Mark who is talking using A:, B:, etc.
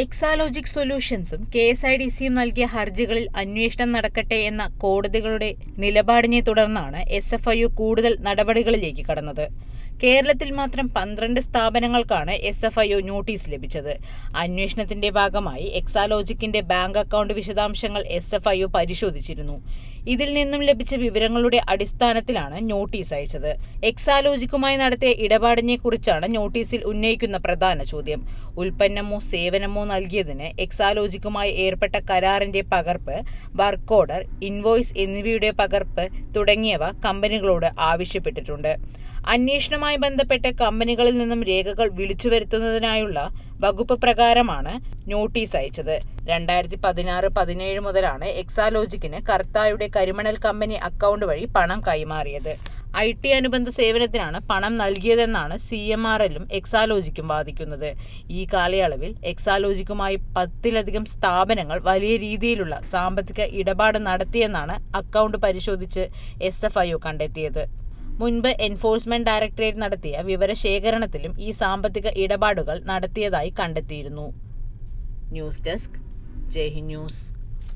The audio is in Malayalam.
A: എക്സാലോജിക് സൊല്യൂഷൻസും കെ എസ് ഐ ഡി സിയും നൽകിയ ഹർജികളിൽ അന്വേഷണം നടക്കട്ടെ എന്ന കോടതികളുടെ നിലപാടിനെ തുടർന്നാണ് എസ് എഫ് ഐ യു കൂടുതൽ നടപടികളിലേക്ക് കടന്നത്. കേരളത്തിൽ മാത്രം പന്ത്രണ്ട് സ്ഥാപനങ്ങൾക്കാണ് S F I O notice ലഭിച്ചത്. അന്വേഷണത്തിന്റെ ഭാഗമായി എക്സാലോജിക്കിന്റെ ബാങ്ക് അക്കൗണ്ട് വിശദാംശങ്ങൾ എസ് എഫ് ഐ ഒ പരിശോധിച്ചിരുന്നു. ഇതിൽ നിന്നും ലഭിച്ച വിവരങ്ങളുടെ അടിസ്ഥാനത്തിലാണ് നോട്ടീസ് അയച്ചത്. എക്സാലോജിക്കുമായി നടത്തിയ ഇടപാടിനെ കുറിച്ചാണ് നോട്ടീസിൽ ഉന്നയിക്കുന്ന പ്രധാന ചോദ്യം. ഉൽപ്പന്നമോ സേവനമോ നൽകിയതിന് എക്സാലോജിക്കുമായി ഏർപ്പെട്ട കരാറിന്റെ പകർപ്പ് വർക്ക് ഓർഡർ ഇൻവോയ്സ് എന്നിവയുടെ പകർപ്പ് തുടങ്ങിയവ കമ്പനികളോട് ആവശ്യപ്പെട്ടിട്ടുണ്ട്. അന്വേഷണവുമായി ബന്ധപ്പെട്ട് കമ്പനികളിൽ നിന്നും രേഖകൾ വിളിച്ചു വരുത്തുന്നതിനായുള്ള വകുപ്പ് പ്രകാരമാണ് നോട്ടീസ് അയച്ചത്. രണ്ടായിരത്തി പതിനാറ് പതിനേഴ് മുതലാണ് എക്സാലോജിക്കിന് കർത്തായുടെ കരിമണൽ കമ്പനി അക്കൗണ്ട് വഴി പണം കൈമാറിയത്. ഐ ടി അനുബന്ധ സേവനത്തിനാണ് പണം നൽകിയതെന്നാണ് സി എം ആർ എല്ലും എക്സാലോജിക്കും വാദിക്കുന്നത്. ഈ കാലയളവിൽ എക്സാലോജിക്കുമായി പത്തിലധികം സ്ഥാപനങ്ങൾ വലിയ രീതിയിലുള്ള സാമ്പത്തിക ഇടപാട് നടത്തിയെന്നാണ് അക്കൗണ്ട് പരിശോധിച്ച് എസ് എഫ് ഐ ഒ കണ്ടെത്തിയത്. മുൻപ് എൻഫോഴ്സ്മെന്റ് ഡയറക്ടറേറ്റ് നടത്തിയ വിവരശേഖരണത്തിലും ഈ സാമ്പത്തിക ഇടപാടുകൾ നടത്തിയതായി കണ്ടെത്തിയിരുന്നു. News desk Jaihind news.